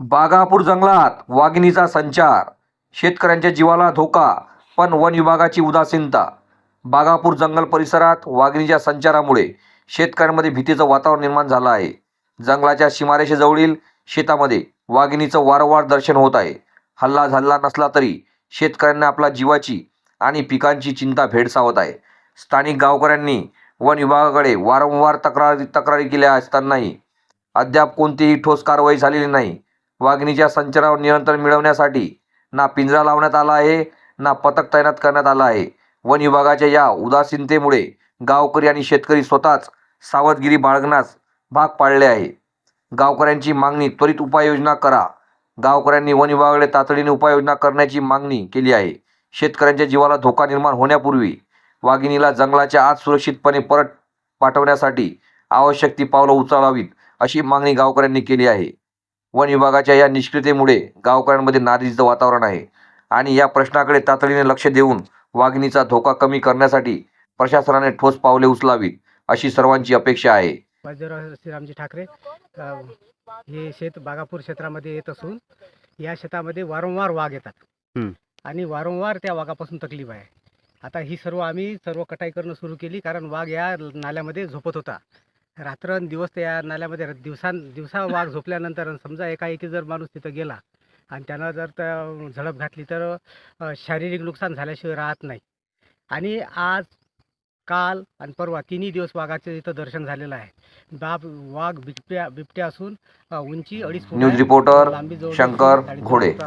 बागापूर जंगलात वाघिणीचा संचार. शेतकऱ्यांच्या जीवाला धोका पण वन विभागाची उदासीनता. बागापूर जंगल परिसरात वाघिणीच्या संचारामुळे शेतकऱ्यांमध्ये भीतीचं वातावरण निर्माण झालं आहे. जंगलाच्या सीमारेषेजवळील शेतामध्ये वाघिणीचं वारंवार दर्शन होत आहे. हल्ला झाला नसला तरी शेतकऱ्यांना आपल्या जीवाची आणि पिकांची चिंता भेडसावत आहे. स्थानिक गावकऱ्यांनी वन विभागाकडे वारंवार तक्रारी तक्रारी केल्या असतानाही अद्याप कोणतीही ठोस कारवाई झालेली नाही. वाघिणीच्या संचारावर नियंत्रण मिळवण्यासाठी ना पिंजरा लावण्यात आला आहे ना पथक तैनात करण्यात आलं आहे. वन विभागाच्या या उदासीनतेमुळे गावकरी आणि शेतकरी स्वतःच सावधगिरी बाळगण्यास भाग पाडले आहे. गावकऱ्यांची मागणी त्वरित उपाययोजना करा. गावकऱ्यांनी वन विभागाकडे तातडीने उपाययोजना करण्याची मागणी केली आहे. शेतकऱ्यांच्या जीवाला धोका निर्माण होण्यापूर्वी वाघिणीला जंगलाच्या आत सुरक्षितपणे परत पाठवण्यासाठी आवश्यक ती पावलं उचलावीत अशी मागणी गावकऱ्यांनी केली आहे. वन विभागाच्या या निष्क्रियतेमुळे गावकऱ्यांमध्ये नाराजीचं वातावरण आहे. आणि या प्रश्नाकडे तातडीने लक्ष देऊन वाघिणीचा धोका कमी करण्यासाठी प्रशासनाने ठोस पावले उचलावीत अशी सर्वांची अपेक्षा आहे. श्रीरामजी ठाकरे हे शेत बागापूर क्षेत्रामध्ये येत असून या शेतामध्ये वारंवार वाघ येतात. हं. आणि वारंवार त्या वाघापासून तकलीफ आहे. आता ही सर्व आम्ही सर्व कटाई करणं सुरू केली कारण वाघ या नाल्यामध्ये झोपत होता. रात्रंदिवस त्या नाल्यामध्ये दिवसां दिवसा वाघ झोपल्यानंतर समजा एकाएकी जर माणूस तिथं गेला आणि त्यानं जर त्या झडप घातली तर शारीरिक नुकसान झाल्याशिवाय राहत नाही आणि आज काल आणि परवा तिन्ही दिवस वाघाचे इथं दर्शन झालेलं आहे बाब वाघ बिबट्या बिबट्या असून उंची अडीच फूट न्यूज. रिपोर्टर शंकर घोडे.